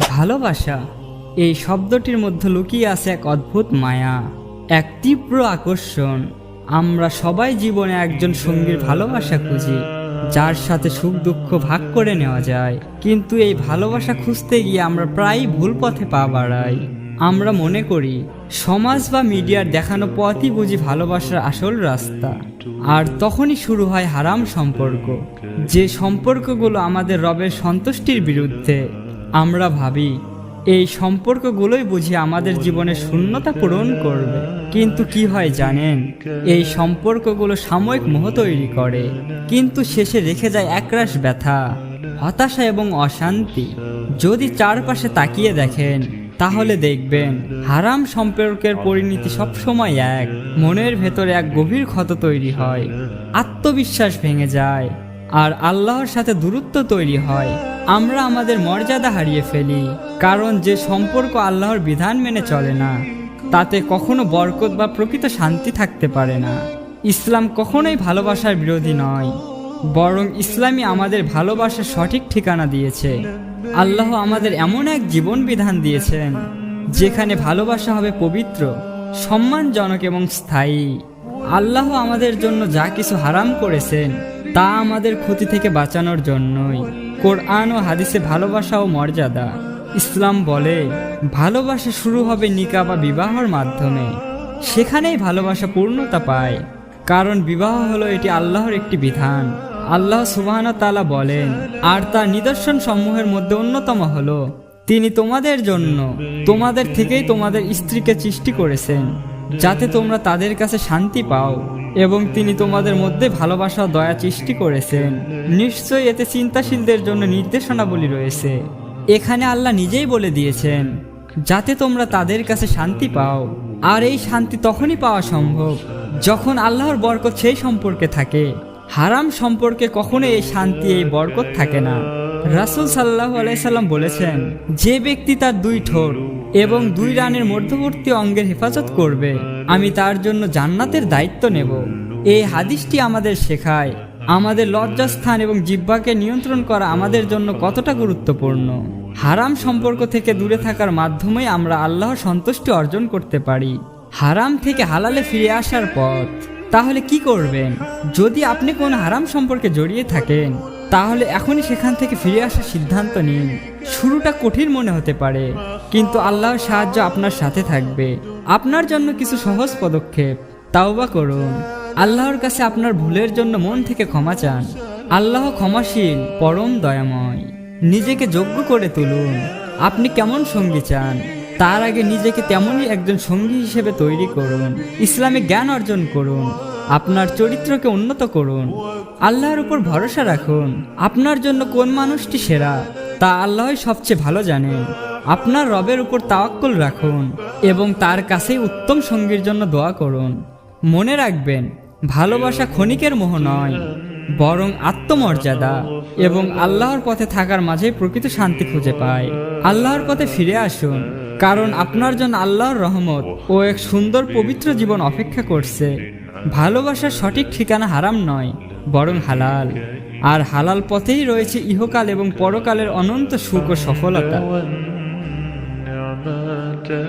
ভালোবাসা। এই শব্দটির মধ্যে লুকিয়ে আছে এক অদ্ভুত মায়া, এক তীব্র আকর্ষণ। আমরা সবাই জীবনে একজন সঙ্গীর ভালোবাসা খুঁজি, যার সাথে সুখ দুঃখ ভাগ করে নেওয়া যায়। কিন্তু এই ভালোবাসা খুঁজতে গিয়ে আমরা প্রায়ই ভুল পথে পা বাড়াই। আমরা মনে করি, সমাজ বা মিডিয়ার দেখানো পথই বুঝি ভালোবাসার আসল রাস্তা। আর তখনই শুরু হয় হারাম সম্পর্ক, যে সম্পর্কগুলো আমাদের রবের সন্তুষ্টির বিরুদ্ধে। আমরা ভাবি, এই সম্পর্কগুলোই বুঝি আমাদের জীবনে শূন্যতা পূরণ করবে। কিন্তু কি হয় জানেন, এই সম্পর্কগুলো সাময়িক মোহ তৈরি করে, কিন্তু শেষে রেখে যায় একরাশ ব্যথা, হতাশা এবং অশান্তি। যদি চারপাশে তাকিয়ে দেখেন, তাহলে দেখবেন, হারাম সম্পর্কের পরিণতি সবসময় এক, মনের ভেতরে এক গভীর ক্ষত তৈরি হয়, আত্মবিশ্বাস ভেঙে যায়। আর আল্লাহর সাথে দূরত্ব তৈরি হয়। আমরা আমাদের মর্যাদা হারিয়ে ফেলি, কারণ যে সম্পর্ক আল্লাহর বিধান মেনে চলে না, তাতে কখনো বরকত বা প্রকৃত শান্তি থাকতে পারে না। ইসলাম কখনোই ভালোবাসার বিরোধী নয়, বরং ইসলামই আমাদের ভালোবাসার সঠিক ঠিকানা দিয়েছে। আল্লাহ আমাদের এমন এক জীবন বিধান দিয়েছেন, যেখানে ভালোবাসা হবে পবিত্র, সম্মানজনক এবং স্থায়ী। আল্লাহ আমাদের জন্য যা কিছু হারাম করেছেন, তা আমাদের ক্ষতি থেকে বাঁচানোর জন্যই। কোরআন ও হাদিসে ভালোবাসা ও মর্যাদা। ইসলাম বলে, ভালোবাসা শুরু হবে নিকা বা বিবাহর মাধ্যমে। সেখানেই ভালোবাসা পূর্ণতা পায়। কারণ বিবাহ হলো এটি আল্লাহর একটি বিধান। আল্লাহ সুবাহানা তালা বলেন, আর তার নিদর্শন সমূহের মধ্যে অন্যতম হলো, তিনি তোমাদের জন্য, তোমাদের থেকেই তোমাদের স্ত্রীকে সৃষ্টি করেছেন। যাতে তোমরা তাদের কাছে শান্তি পাও এবং তিনি তোমাদের মধ্যে ভালোবাসা দয়া সৃষ্টি করেছেন। নিশ্চয়ই এতে চিন্তাশীলদের জন্য নির্দেশনাবলী রয়েছে। এখানে আল্লাহ নিজেই বলে দিয়েছেন, যাতে তোমরা তাদের কাছে শান্তি পাও। আর এই শান্তি তখনই পাওয়া সম্ভব যখন আল্লাহর বরকত সেই সম্পর্কে থাকে। হারাম সম্পর্কে কখনো এই শান্তি, এই বরকত থাকে না। রাসুল সাল্লাহ আলাইসাল্লাম বলেছেন, যে ব্যক্তি তার দুই ঠোঁট এবং দুই রানের মধ্যবর্তী অঙ্গের হেফাজত করবে। আমি তার জন্য জান্নাতের দায়িত্ব নেব। এই হাদিসটি আমাদের শেখায়। আমাদের লজ্জাস্থান এবং জিহ্বাকে নিয়ন্ত্রণ করা আমাদের জন্য কতটা গুরুত্বপূর্ণ। হারাম সম্পর্ক থেকে দূরে থাকার মাধ্যমে আমরা আল্লাহর সন্তুষ্টি অর্জন করতে পারি। হারাম থেকে হালালে ফিরে আসার পথ। তাহলে কি করবেন? যদি আপনি কোন হারাম সম্পর্কে জড়িয়ে থাকেন, তাহলে এখনই সেখান থেকে ফিরে আসার সিদ্ধান্ত নিন। শুরুটা কঠিন মনে হতে পারে। কিন্তু আল্লাহর সাহায্য আপনার সাথে থাকবে। আপনার জন্য কিছু সহজ পদক্ষেপ। তাওবা করুন। আল্লাহর কাছে আপনার ভুলের জন্য মন থেকে ক্ষমা চান। আল্লাহ ক্ষমাশীল, পরম দয়াময়। নিজেকে যোগ্য করে তুলুন। আপনি কেমন সঙ্গী চান? তার আগে নিজেকে তেমনই একজন সঙ্গী হিসেবে তৈরি করুন। ইসলামে জ্ঞান অর্জন করুন। আপনার চরিত্রকে উন্নত করুন। আল্লাহর উপর ভরসা রাখুন। আপনার জন্য কোন মানুষটি সেরা, তা আল্লাহই সবচেয়ে ভালো জানেন। আপনার রবের উপর তাওয়াক্কুল রাখুন এবং তার কাছেই উত্তম সঙ্গীর জন্য দোয়া করুন। মনে রাখবেন, ভালোবাসা ক্ষণিকের মোহ নয়, বরং আত্মমর্যাদা এবং আল্লাহর পথে থাকার মাঝে প্রকৃত শান্তি খুঁজে পায়। আল্লাহর পথে ফিরে আসুন, কারণ আপনার জন্য আল্লাহর রহমত ও এক সুন্দর পবিত্র জীবন অপেক্ষা করছে। ভালোবাসার সঠিক ঠিকানা হারাম নয়, বরং হালাল। আর হালাল পথেই রয়েছে ইহকাল এবং পরকালের অনন্ত সুখ ও সফলতা। والنعمة